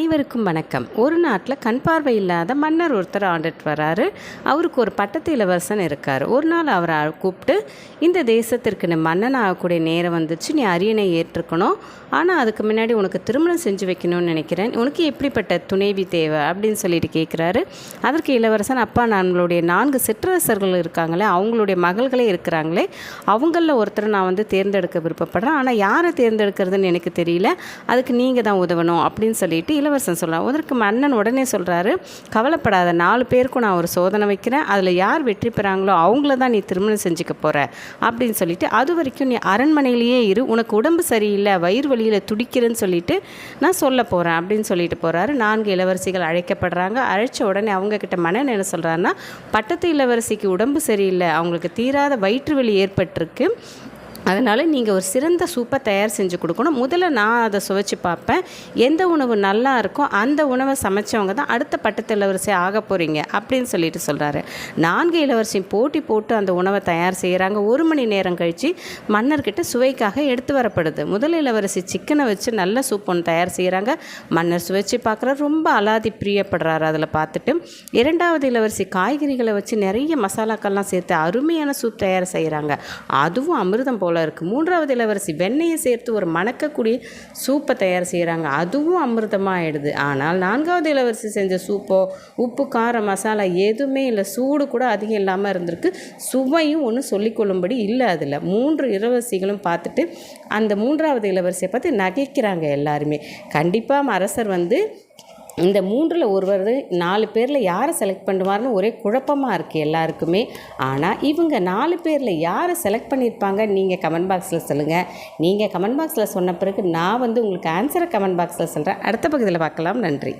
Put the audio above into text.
அனைவருக்கும் வணக்கம். ஒரு நாட்டில் கண் பார்வை இல்லாத மன்னர் ஒருத்தர் ஆண்டுட்டு வராரு. அவருக்கு ஒரு பட்டத்து இளவரசன் இருக்கார். ஒரு நாள் அவரை கூப்பிட்டு இந்த தேசத்திற்கு நீ மன்னன் ஆகக்கூடிய நேரம் வந்துச்சு. நீ அரியணை ஏற்றுக்கணும். ஆனால் அதுக்கு முன்னாடி உனக்கு திருமணம் செஞ்சு வைக்கணும்னு நினைக்கிறேன். உனக்கு எப்படிப்பட்ட துணைவி தேவை? அப்படின்னு சொல்லிட்டு கேட்குறாரு அதற்கு இளவரசன் அப்பா நம்மளுடைய நான்கு சிற்றரசர்கள் இருக்காங்களே அவங்களுடைய மகள்களே இருக்கிறாங்களே அவங்களில் ஒருத்தரை நான் வந்து தேர்ந்தெடுக்க விருப்பப்படுறேன். ஆனால் யாரை தேர்ந்தெடுக்கிறதுன்னு எனக்கு தெரியல. அதுக்கு நீங்கள் தான் உதவணும். அப்படின்னு சொல்லிட்டு இளவரசன் சொல்கிறான் அதற்கு மன்னன் உடனே சொல்கிறாரு கவலைப்படாத நாலு பேருக்கும் நான் ஒரு சோதனை வைக்கிறேன். அதில் யார் வெற்றி பெறாங்களோ அவங்கள தான் நீ திருமணம் செஞ்சுக்க போகிற அப்படின்னு சொல்லிட்டு அது வரைக்கும் நீ அரண்மனையிலேயே இரு. உனக்கு உடம்பு சரியில்லை வயிறு வலியில் துடிக்கிறேன்னு சொல்லிட்டு நான் சொல்ல போகிறேன் அப்படின்னு சொல்லிட்டு போகிறாரு நான்கு இளவரசிகள் அழைக்கப்படுறாங்க. அழைச்ச உடனே அவங்கக்கிட்ட மன்னன் என்ன சொல்கிறாருன்னா பட்டத்து இளவரசிக்கு உடம்பு சரியில்லை. அவங்களுக்கு தீராத வயிற்று வலி ஏற்பட்டிருக்கு. அதனால் நீங்கள் ஒரு சிறந்த சூப்பை தயார் செஞ்சு கொடுக்கணும். முதல்ல நான் அதை சுவைச்சு பார்ப்பேன். எந்த உணவு நல்லா இருக்கோ அந்த உணவை சமைச்சவங்க தான் அடுத்த பட்டத்து இளவரசி ஆக போகிறீங்க அப்படின்னு சொல்லிட்டு சொல்கிறாரு நான்கு இளவரசி போட்டி போட்டு அந்த உணவை தயார் செய்கிறாங்க ஒரு மணி நேரம் கழித்து மன்னர்கிட்ட சுவைக்காக எடுத்து வரப்படுது. முதல் இளவரசி சிக்கனை வச்சு நல்ல சூப் ஒன்று தயார் செய்கிறாங்க மன்னர் சுவைச்சு பார்க்குற ரொம்ப அலாதி பிரியப்படுறாரு அதில் பார்த்துட்டு. இரண்டாவது இளவரசி காய்கறிகளை வச்சு நிறைய மசாலாக்கள்லாம் சேர்த்து அருமையான சூப் தயார் செய்கிறாங்க அதுவும் அமிர்தம் போல் இருக்குது மூன்றாவது இளவரசி வெண்ணெயை சேர்த்து ஒரு மணக்கக்கூடிய சூப்பை தயார் செய்கிறாங்க அதுவும் அமிர்தமாக ஆயிடுது. ஆனால் நான்காவது இளவரசி செஞ்ச சூப்போ உப்பு காரம் மசாலா எதுவுமே இல்லை. சூடு கூட அதிகம் இல்லாமல் இருந்திருக்கு. சுவையும் ஒன்றும் சொல்லிக்கொள்ளும்படி இல்லை அதில். மூன்று இளவரசிகளும் பார்த்துட்டு அந்த மூன்றாவது இளவரசியை பார்த்து நகைக்கிறாங்க எல்லாருமே. கண்டிப்பாக அரசர் வந்து இந்த மூன்றில் ஒருவர் நாலு பேரில் யாரை செலக்ட் பண்ணுவார்னு ஒரே குழப்பமாக இருக்குது எல்லாருக்குமே. ஆனால் இவங்க நாலு பேரில் யாரை செலக்ட் பண்ணியிருப்பாங்க நீங்கள் கமெண்ட் பாக்ஸில் சொல்லுங்கள் நீங்கள் கமெண்ட் பாக்ஸில் சொன்ன பிறகு நான் வந்து உங்களுக்கு ஆன்சரை கமெண்ட் பாக்ஸில் சொல்கிறேன் அடுத்த பகுதியில் பார்க்கலாம். நன்றி.